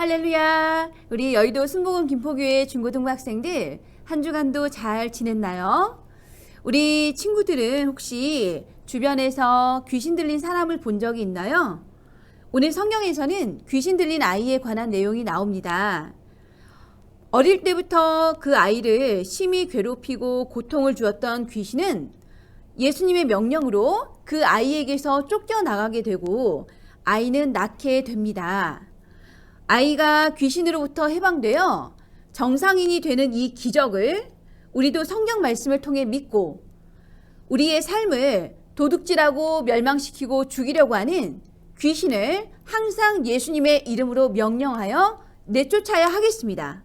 할렐루야! 우리 여의도 순복음 김포교회 중고등부 학생들 한 주간도 잘 지냈나요? 우리 친구들은 혹시 주변에서 귀신 들린 사람을 본 적이 있나요? 오늘 성경에서는 귀신 들린 아이에 관한 내용이 나옵니다. 어릴 때부터 그 아이를 심히 괴롭히고 고통을 주었던 귀신은 예수님의 명령으로 그 아이에게서 쫓겨나가게 되고 아이는 낳게 됩니다. 아이가 귀신으로부터 해방되어 정상인이 되는 이 기적을 우리도 성경 말씀을 통해 믿고 우리의 삶을 도둑질하고 멸망시키고 죽이려고 하는 귀신을 항상 예수님의 이름으로 명령하여 내쫓아야 하겠습니다.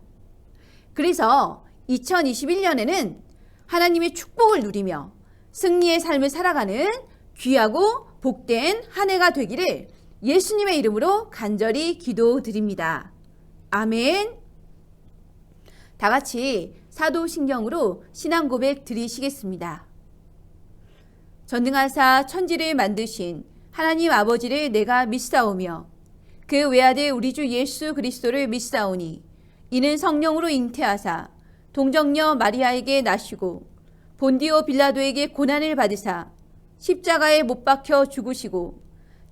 그래서 2021년에는 하나님의 축복을 누리며 승리의 삶을 살아가는 귀하고 복된 한 해가 되기를 예수님의 이름으로 간절히 기도드립니다. 아멘. 다 같이 사도신경으로 신앙 고백 드리시겠습니다. 전능하사 천지를 만드신 하나님 아버지를 내가 믿사오며 그 외아들 우리 주 예수 그리스도를 믿사오니 이는 성령으로 잉태하사 동정녀 마리아에게 나시고 본디오 빌라도에게 고난을 받으사 십자가에 못 박혀 죽으시고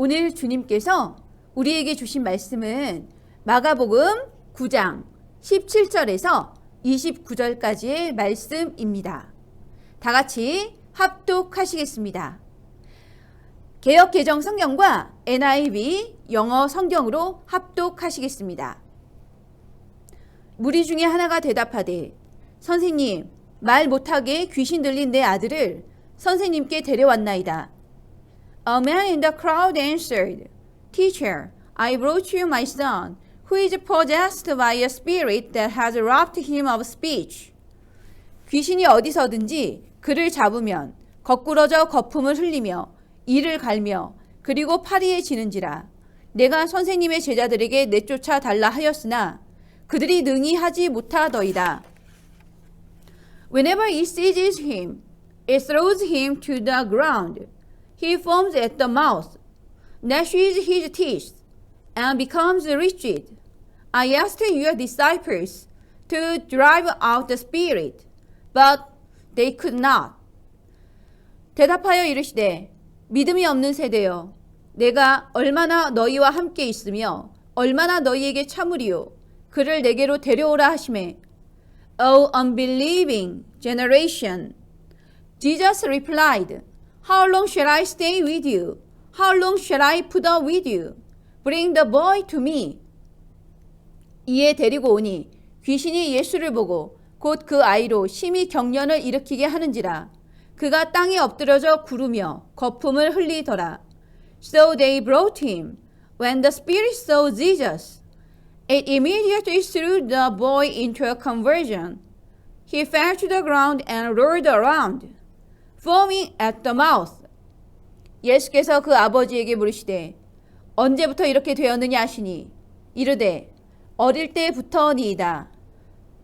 오늘 주님께서 우리에게 주신 말씀은 마가복음 9장 17절에서 29절까지의 말씀입니다. 다 같이 합독하시겠습니다. 개혁 개정 성경과 NIV 영어 성경으로 합독하시겠습니다. 무리 중에 하나가 대답하되 선생님 말 못하게 귀신 들린 내 아들을 선생님께 데려왔나이다. A man in the crowd answered, Teacher, I brought you my son, who is possessed by a spirit that has robbed him of speech. 귀신이 어디서든지 그를 잡으면 거꾸러져 거품을 흘리며 이를 갈며 그리고 파리에 지는지라. 내가 선생님의 제자들에게 내쫓아 달라 하였으나 그들이 능히 하지 못하더이다. Whenever it seizes him, it throws him to the ground. He foams at the mouth, gnashes his teeth, and becomes rigid. I asked your disciples to drive out the spirit, but they could not. 대답하여 이르시되 믿음이 없는 세대여 내가 얼마나 너희와 함께 있으며 얼마나 너희에게 참으리요 그를 내게로 데려오라 하심에 O unbelieving generation Jesus replied How long shall I stay with you? How long shall I put up with you? Bring the boy to me. 이에 데리고 오니 귀신이 예수를 보고 곧 그 아이로 심히 경련을 일으키게 하는지라 그가 땅에 엎드려져 구르며 거품을 흘리더라. So they brought him. When the spirit saw Jesus, it immediately threw the boy into a conversion. He fell to the ground and rolled around. Foaming at the mouth. 예수께서 그 아버지에게 물으시되 언제부터 이렇게 되었느냐 하시니 이르되 어릴 때부터니이다.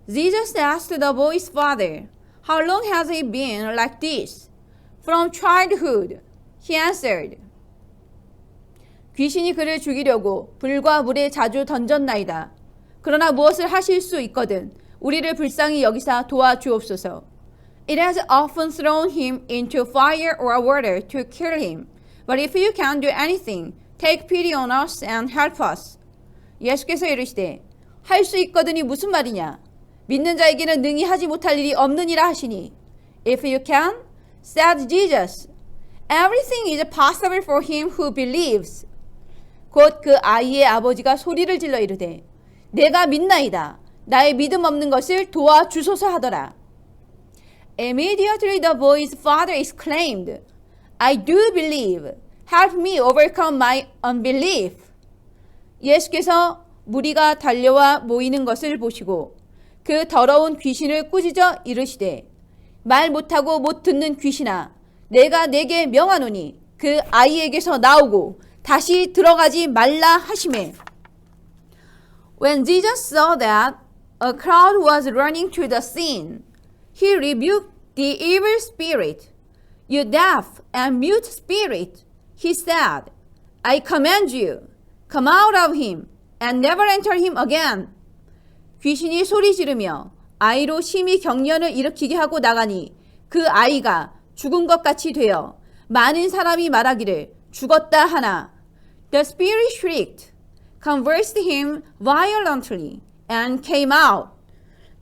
Jesus asked the boy's father, How long has he been like this? From childhood, he answered. 귀신이 그를 죽이려고 불과 물에 자주 던졌나이다. 그러나 무엇을 하실 수 있거든 우리를 불쌍히 여기사 도와주옵소서. It has often thrown him into fire or water to kill him. But if you can do anything, take pity on us and help us. 예수께서 이르시되 할 수 있거든이 무슨 말이냐? 믿는 자에게는 능히 하지 못할 일이 없느니라 하시니 If you can, said Jesus, everything is possible for him who believes. 곧 그 아이의 아버지가 소리를 질러 이르되 내가 믿나이다. 나의 믿음 없는 것을 도와주소서 하더라. Immediately the boy's father exclaimed, I do believe. Help me overcome my unbelief. 예수께서 무리가 달려와 모이는 것을 보시고 그 더러운 귀신을 꾸짖어 이르시되 말 못하고 못 듣는 귀신아 내가 내게 명하노니 그 아이에게서 나오고 다시 들어가지 말라 하시매 When Jesus saw that a crowd was running to the scene, he rebuked the evil spirit. You deaf and mute spirit, he said, I command you, come out of him and never enter him again. 귀신이 소리 지르며 아이로 심히 경련을 일으키게 하고 나가니 그 아이가 죽은 것 같이 되어 많은 사람이 말하기를 죽었다 하나. The spirit shrieked, convulsed him violently, and came out.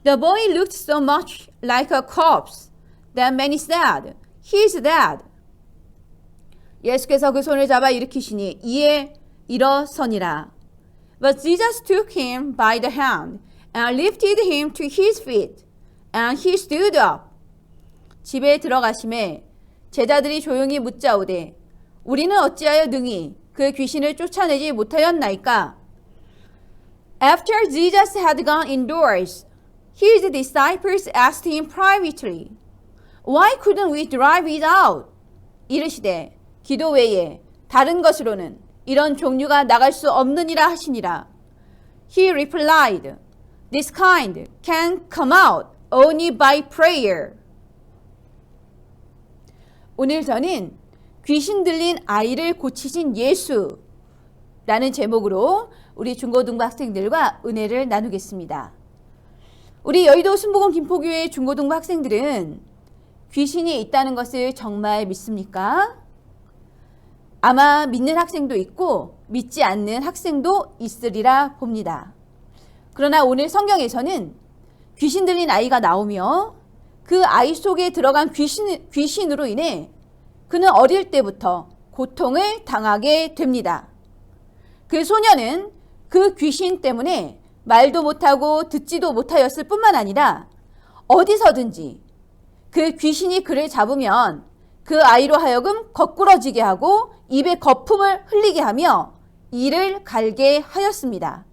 The boy looked so much like a corpse that many said, He is dead. 예수께서 그 손을 잡아 일으키시니 이에 일어서니라. But Jesus took him by the hand and lifted him to his feet, and he stood up. 집에 들어가심에 제자들이 조용히 묻자오되 우리는 어찌하여 능히 그 귀신을 쫓아내지 못하였나이까? After Jesus had gone indoors, his disciples asked him privately, Why couldn't we drive it out? 이르시되 기도 외에 다른 것으로는 이런 종류가 나갈 수 없느니라 하시니라. He replied, This kind can come out only by prayer. 오늘 저는 귀신 들린 아이를 고치신 예수라는 제목으로 우리 중고등부 학생들과 은혜를 나누겠습니다. 우리 여의도 순복음 김포교회 중고등부 학생들은 귀신이 있다는 것을 정말 믿습니까? 아마 믿는 학생도 있고 믿지 않는 학생도 있으리라 봅니다. 그러나 오늘 성경에서는 귀신 들린 아이가 나오며 그 아이 속에 들어간 귀신, 귀신으로 인해 그는 어릴 때부터 고통을 당하게 됩니다. 그 소녀는 그 귀신 때문에 말도 못하고 듣지도 못하였을 뿐만 아니라 어디서든지 그 귀신이 그를 잡으면 그 아이로 하여금 거꾸러지게 하고 입에 거품을 흘리게 하며 이를 갈게 하였습니다.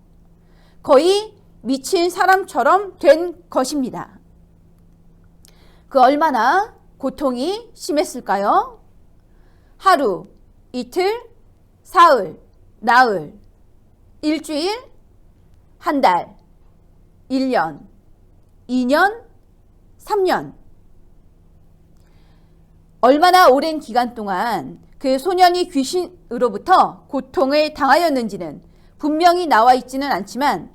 거의 미친 사람처럼 된 것입니다. 그 얼마나 고통이 심했을까요? 하루, 이틀, 사흘, 나흘, 일주일, 한 달, 1년, 2년, 3년. 얼마나 오랜 기간 동안 그 소년이 귀신으로부터 고통을 당하였는지는 분명히 나와 있지는 않지만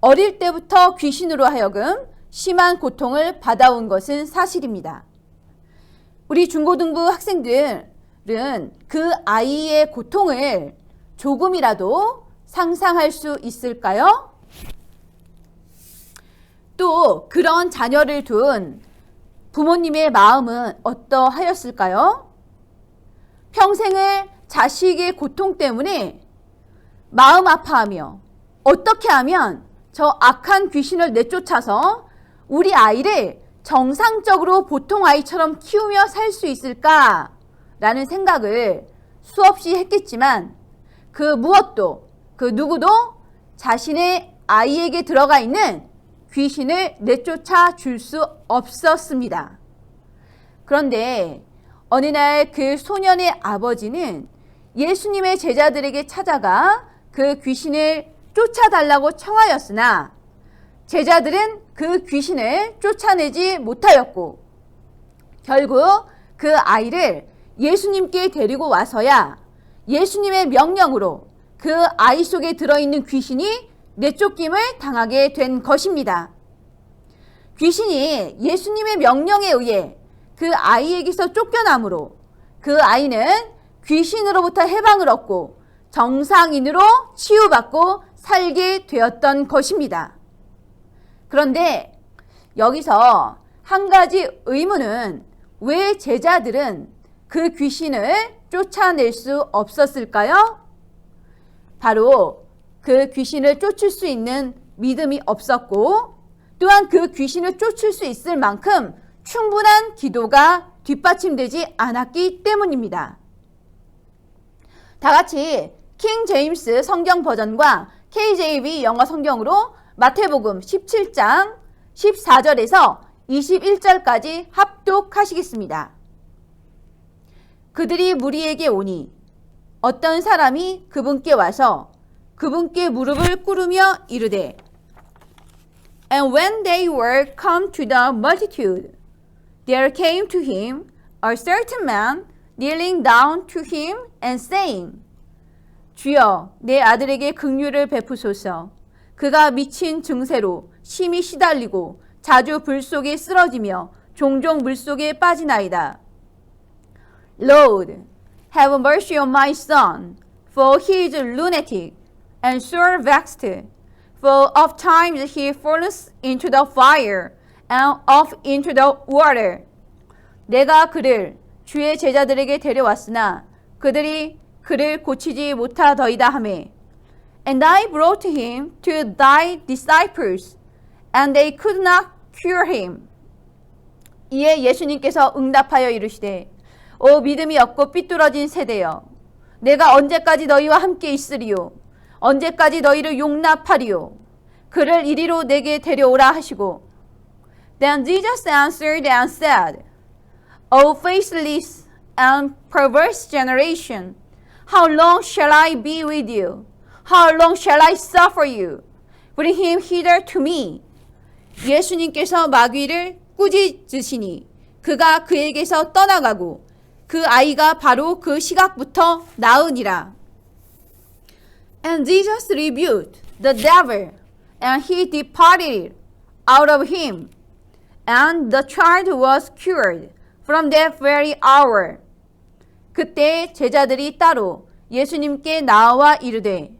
어릴 때부터 귀신으로 하여금 심한 고통을 받아온 것은 사실입니다. 우리 중고등부 학생들은 그 아이의 고통을 조금이라도 상상할 수 있을까요? 또 그런 자녀를 둔 부모님의 마음은 어떠하였을까요? 평생을 자식의 고통 때문에 마음 아파하며 어떻게 하면 저 악한 귀신을 내쫓아서 우리 아이를 정상적으로 보통 아이처럼 키우며 살 수 있을까? 라는 생각을 수없이 했겠지만 그 무엇도 그 누구도 자신의 아이에게 들어가 있는 귀신을 내쫓아 줄 수 없었습니다. 그런데 어느 날 그 소년의 아버지는 예수님의 제자들에게 찾아가 그 귀신을 쫓아달라고 청하였으나 제자들은 그 귀신을 쫓아내지 못하였고 결국 그 아이를 예수님께 데리고 와서야 예수님의 명령으로 그 아이 속에 들어있는 귀신이 내쫓김을 당하게 된 것입니다. 귀신이 예수님의 명령에 의해 그 아이에게서 쫓겨나므로 그 아이는 귀신으로부터 해방을 얻고 정상인으로 치유받고 살게 되었던 것입니다. 그런데 여기서 한 가지 의문은 왜 제자들은 그 귀신을 쫓아낼 수 없었을까요? 바로 그 귀신을 쫓을 수 있는 믿음이 없었고 또한 그 귀신을 쫓을 수 있을 만큼 충분한 기도가 뒷받침되지 않았기 때문입니다. 다 같이 킹 제임스 성경 버전과 KJV 영어 성경으로 마태복음 17장 14절에서 21절까지 합독하시겠습니다. 그들이 무리에게 오니 어떤 사람이 그분께 와서 그분께 무릎을 꿇으며 이르되 And when they were come to the multitude, there came to him a certain man kneeling down to him and saying, 주여, 내 아들에게 긍휼을 베푸소서. 그가 미친 증세로 심히 시달리고 자주 불 속에 쓰러지며 종종 물 속에 빠지나이다. Lord, have mercy on my son, for he is lunatic and sore vexed. For of times he falleth into the fire and off into the water. 내가 그를 주의 제자들에게 데려왔으나 그들이 그를 고치지 못하더이다 하매 And I brought him to thy disciples and they could not cure him. 이에 예수님께서 응답하여 이르시되 오 믿음이 없고 삐뚤어진 세대여 내가 언제까지 너희와 함께 있으리요 언제까지 너희를 용납하리요 그를 이리로 내게 데려오라 하시고 Then Jesus answered and said O faithless and perverse generation how long shall I be with you how long shall I suffer you bring him hither to me 예수님께서 마귀를 꾸짖으시니 그가 그에게서 떠나가고 그 아이가 바로 그 시각부터 나으니라. And Jesus rebuked the devil, and he departed out of him. And the child was cured from that very hour. 그때 제자들이 따로 예수님께 나와 이르되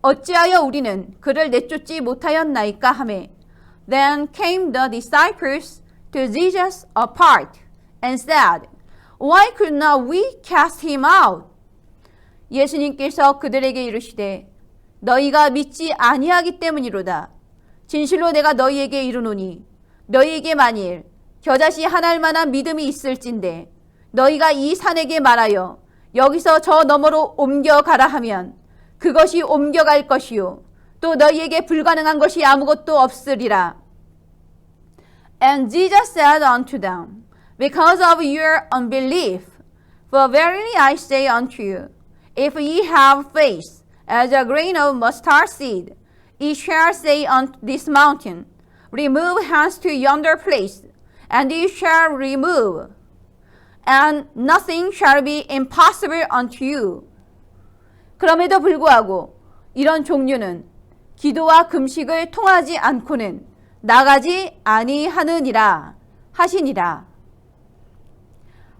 어찌하여 우리는 그를 내쫓지 못하였나이까 하매 Then came the disciples to Jesus apart and said, Why could not we cast him out? 예수님께서 그들에게 이르시되 너희가 믿지 아니하기 때문이로다. 진실로 내가 너희에게 이르노니 너희에게 만일 겨자씨 하나일 만한 믿음이 있을진데 너희가 이 산에게 말하여 여기서 저 너머로 옮겨가라 하면 그것이 옮겨갈 것이요 또 너희에게 불가능한 것이 아무것도 없으리라. And Jesus said unto them, Because of your unbelief, for verily I say unto you, if ye have faith as a grain of mustard seed, ye shall say unto this mountain, Remove hence to yonder place, and ye shall remove, and nothing shall be impossible unto you. 그럼에도 불구하고 이런 종류는 기도와 금식을 통하지 않고는 나가지 아니하느니라 하시니라.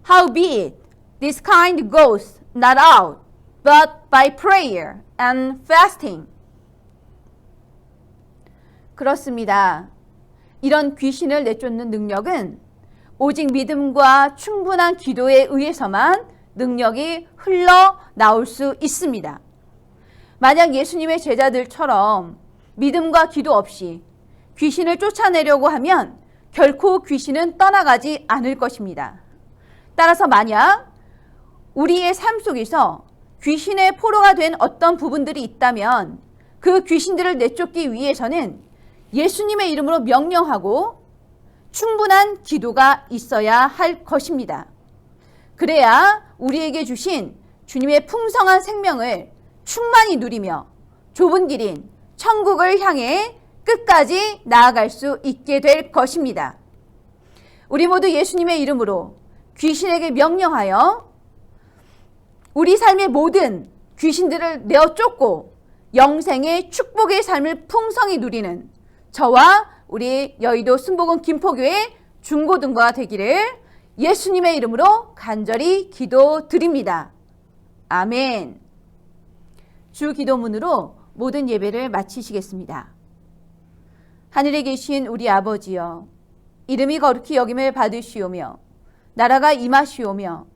Howbeit, this kind goes not out, but by prayer and fasting. 그렇습니다. 이런 귀신을 내쫓는 능력은 오직 믿음과 충분한 기도에 의해서만 능력이 흘러 나올 수 있습니다. 만약 예수님의 제자들처럼 믿음과 기도 없이 귀신을 쫓아내려고 하면 결코 귀신은 떠나가지 않을 것입니다. 따라서 만약 우리의 삶 속에서 귀신의 포로가 된 어떤 부분들이 있다면 그 귀신들을 내쫓기 위해서는 예수님의 이름으로 명령하고 충분한 기도가 있어야 할 것입니다. 그래야 우리에게 주신 주님의 풍성한 생명을 충만히 누리며 좁은 길인 천국을 향해 끝까지 나아갈 수 있게 될 것입니다. 우리 모두 예수님의 이름으로 귀신에게 명령하여 우리 삶의 모든 귀신들을 내어 쫓고 영생의 축복의 삶을 풍성히 누리는 저와 우리 여의도 순복음 김포교회 중고등부가 되기를 예수님의 이름으로 간절히 기도드립니다. 아멘. 주 기도문으로 모든 예배를 마치시겠습니다. 하늘에 계신 우리 아버지여, 이름이 거룩히 여김을 받으시오며, 나라가 임하시오며,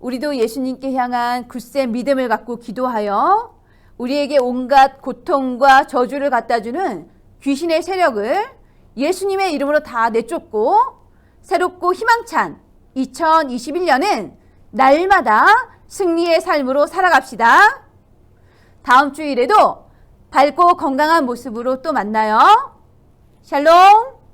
우리도 예수님께 향한 굳센 믿음을 갖고 기도하여 우리에게 온갖 고통과 저주를 갖다 주는 귀신의 세력을 예수님의 이름으로 다 내쫓고 새롭고 희망찬 2021년은 날마다 승리의 삶으로 살아갑시다. 다음 주일에도 밝고 건강한 모습으로 또 만나요. 샬롬!